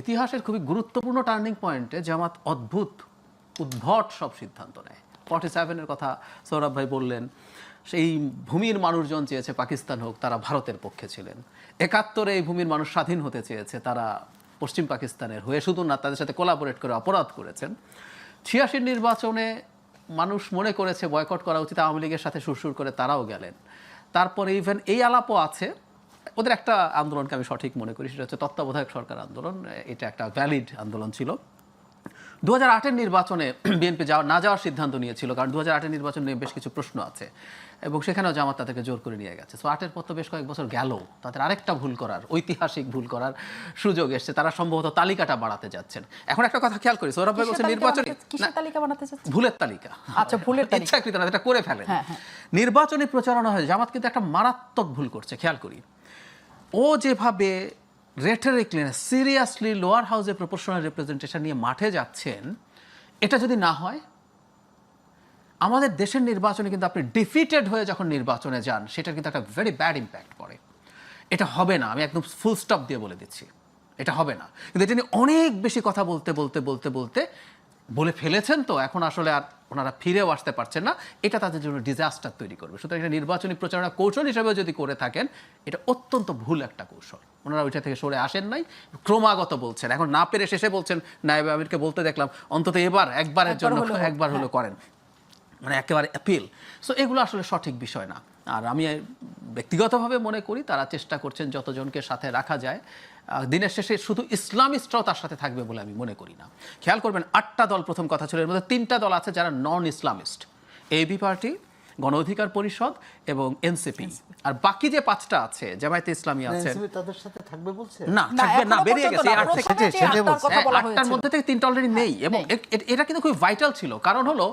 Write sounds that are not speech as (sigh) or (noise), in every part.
ইতিহাসের খুবই গুরুত্বপূর্ণ টার্নিং পয়েন্টে জামাত অদ্ভুত, উদ্ভট সব সিদ্ধান্ত নেয়। ফর্টি সেভেনের কথা সৌরভ ভাই বললেন, সেই ভূমির মানুষজন চেয়েছে পাকিস্তান হোক, তারা ভারতের পক্ষে ছিলেন। একাত্তরে এই ভূমির মানুষ স্বাধীন হতে চেয়েছে, তারা পশ্চিম পাকিস্তানের হয়ে শুধু না, তাদের সাথে কোলাবোরেট করে অপরাধ করেছেন। ছিয়াশির নির্বাচনে মানুষ মনে করেছে বয়কট করা উচিত, আওয়ামী লীগের সাথে সুরসুর করে তারাও গেলেন। তারপরে ইভেন এই আলাপও আছে ওদের একটা আন্দোলনকে আমি সঠিক মনে করি সেটা হচ্ছে তত্ত্বাবধায়ক সরকার আন্দোলন। এটা একটা ভ্যালিড আন্দোলন ছিল। দু হাজার আটের নির্বাচনে বিএনপি যাওয়া না যাওয়ার সিদ্ধান্ত নিয়েছিল কারণ দু হাজার নির্বাচন নিয়ে বেশ কিছু প্রশ্ন আছে। এবং সেখানেও জামাত তাদেরকে জোর করে নিয়ে গেছে। সো আটের পর তো বেশ কয়েক বছর গেল। তাদের আরেকটা ভুল করার ঐতিহাসিক ভুল করার সুযোগ এসছে। তারা সম্ভবত তালিকাটা বাড়াতে যাচ্ছেন। এখন একটা কথা খেয়াল করি সৌরভ ভাই বলছে কিসের তালিকা নির্বাচনী তালিকা বানাতে চাচ্ছেন ভুলের তালিকা। আচ্ছা, ভুলের ইচ্ছাকৃত না এটা করে ফেলেন। হ্যাঁ, হ্যাঁ। নির্বাচনী প্রচারণা হয় জামাত কিন্তু একটা মারাত্মক ভুল করছে খেয়াল করি। ও যেভাবে রেটারিকলি সিরিয়াসলি লোয়ার হাউসে প্রপোর্শনাল রিপ্রেজেন্টেশন নিয়ে মাঠে যাচ্ছেন, এটা যদি না হয়, আমাদের দেশের নির্বাচনে কিন্তু আপনি ডিফিটেড হয়ে যখন নির্বাচনে যান, সেটার কিন্তু একটা ভেরি ব্যাড ইম্প্যাক্ট পড়ে। এটা হবে না, আমি একদম ফুল স্টপ দিয়ে বলে দিচ্ছি। এটা হবে না। কিন্তু এটা নিয়ে অনেক বেশি কথা বলতে বলতে বলতে বলতে বলে ফেলেছেন তো এখন আসলে আর ওনারা ফিরেও আসতে পারছেন না। এটা তাদের জন্য ডিজাস্টার তৈরি করবে। সুতরাং এটা নির্বাচনী প্রচারণা কৌশল হিসেবে যদি করে থাকেন এটা অত্যন্ত ভুল একটা কৌশল। ওনারা ওইটা থেকে সরে আসেন নাই ক্রমাগত বলছেন। এখন না পেরে শেষে বলছেন নাইব আমিরকে বলতে দেখলাম অন্তত এবার একবারের একবার জন্য একবার হলো করেন। মানে একেবারে অ্যাপিল সো এগুলো আসলে সঠিক বিষয় না। আর আমি ব্যক্তিগতভাবে মনে করি তারা চেষ্টা করছেন যতজনকে সাথে রাখা যায়। দিনের শেষে শুধু ইসলামিস্টরাও তার সাথে থাকবে বলে আমি মনে করি না। খেয়াল করবেন আটটা দল প্রথম কথা ছিল, এর মধ্যে তিনটা দল আছে যারা নন ইসলামিস্ট এবি পার্টি গণ অধিকার পরিষদ এবং এনসিপি। আর বাকি যে পাঁচটা আছে জামায়াতে ইসলামী আছে তাদের সাথে থাকবে বলছে? না থাকবে না বেরিয়ে গেছে এই আট থেকে আটটার হ্যাঁ। মধ্যে থেকে তিনটা অলরেডি নেই এবং নেই। এ- এ- এটা কিন্তু খুব ভাইটাল ছিল। কারণ হলো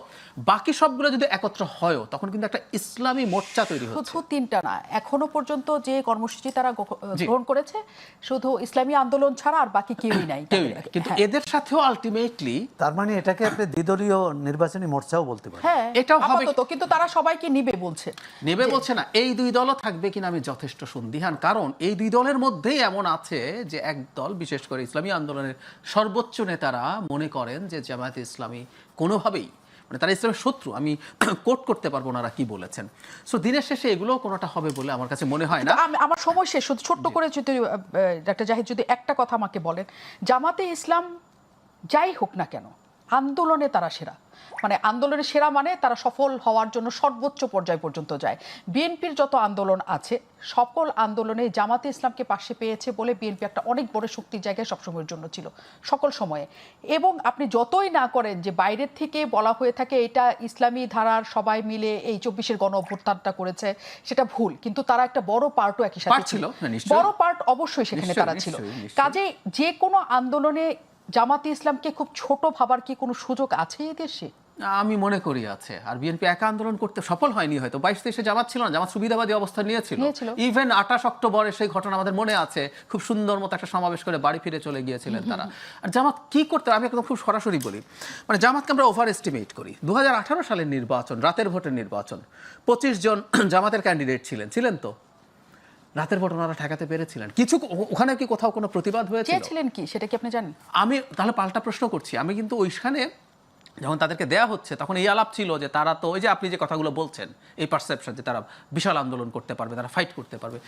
বাকি সবগুলো যদি একত্র হয়ও তখন কিন্তু একটা ইসলামী মোর্চা তৈরি হচ্ছে। শুধু তিনটা না এখনও পর্যন্ত যে কর্মসূচি তারা গ্রহণ করেছে শুধু ইসলামী আন্দোলন ছাড়া আর বাকি কেউই নাই (coughs) কিন্তু হ্যাঁ। এদের সাথেও আলটিমেটলি তার মানে এটাকে আপনি দ্বিদলীয় নির্বাচনী মোর্চাও বলতে পারেন। হ্যাঁ এটাও হবে- কিন্তু তারা সবাইকে নিবে বলছে। নেবে বলছে না এই দুই দলও থাকবে কিনা আমি যথেষ্ট সন্দিহান। কারণ এই দুই দলের মধ্যেই এমন আছে যে এক দল বিশেষ করে ইসলামী আন্দোলনের সর্বোচ্চ নেতারা মনে করেন যে জামায়াতে ইসলামী কোনোভাবেই মানে তারা ইসলামের শত্রু আমি (clears throat) কোট করতে পারব ওনারা কি বলেছেন। সো দিনের শেষে এগুলো কোনোটা হবে বলে আমার কাছে মনে হয় না। আমি- আমার সময় শেষ ছোট্ট করে যদি ডাক্তার জাহিদ যদি একটা কথা আমাকে বলেন জামাতে ইসলাম যাই হোক না কেন আন্দোলনে তারা সেরা। মানে আন্দোলনে সেরা মানে তারা সফল হওয়ার জন্য সর্বোচ্চ পর্যায় পর্যন্ত যায়। বিএনপির যত আন্দোলন আছে সকল আন্দোলনে জামাতে ইসলামকে পাশে পেয়েছে বলে বিএনপি একটা অনেক বড় শক্তির জায়গায় সবসময়ের জন্য ছিল সকল সময়ে। এবং আপনি যতই না করেন যে বাইরের থেকে বলা হয়ে থাকে এটা ইসলামী ধারার সবাই মিলে এই চব্বিশের গণ অভ্যুত্থানটা করেছে সেটা ভুল। কিন্তু তারা একটা বড় পার্টও একই সাথে ছিল, হ্যাঁ, বড় পার্ট অবশ্যই সেখানে তারা ছিল। কাজে যে কোনো আন্দোলনে জামাতে ইসলামকে খুব ছোট ভাবার কি কোনো সুযোগ আছে এই দেশে? আমি মনে করি আছে। আর বিএনপি একা আন্দোলন করতে সফল হয়নি হয়তো। বাইশ তেইশে জামাত ছিল না জামাত সুবিধাবাদী অবস্থান নিয়েছিল। ইভেন আঠাশ অক্টোবরের সেই ঘটনা আমাদের মনে আছে। খুব সুন্দর মতো একটা সমাবেশ করে বাড়ি ফিরে চলে গিয়েছিলেন তারা। আর জামাত কি করতে আমি একদম খুব সরাসরি বলি। মানে জামাতকে আমরা ওভার এস্টিমেট করি। দু হাজার আঠারো সালের নির্বাচন রাতের ভোটের নির্বাচন পঁচিশ জন (clears throat) জামাতের ক্যান্ডিডেট ছিলেন। ছিলেন তো? রাতের পর ওনারা ঠেকাতে পেরেছিলেন। কিছু ওখানে কি কোথাও কোনো প্রতিবাদ হয়েছিল? চেয়েছিলেন কি? সেটা কি আপনি জানেন? আমি তাহলে পাল্টা প্রশ্ন করছি। আমি কিন্তু ওইখানে যখন তাদেরকে দেয়া হচ্ছে তখন এই আলাপ ছিল যে তারা তো ওই যে আপনি যে কথাগুলো বলছেন এই পারসেপশন যে তারা বিশাল আন্দোলন করতে পারবে তারা ফাইট করতে পারবে।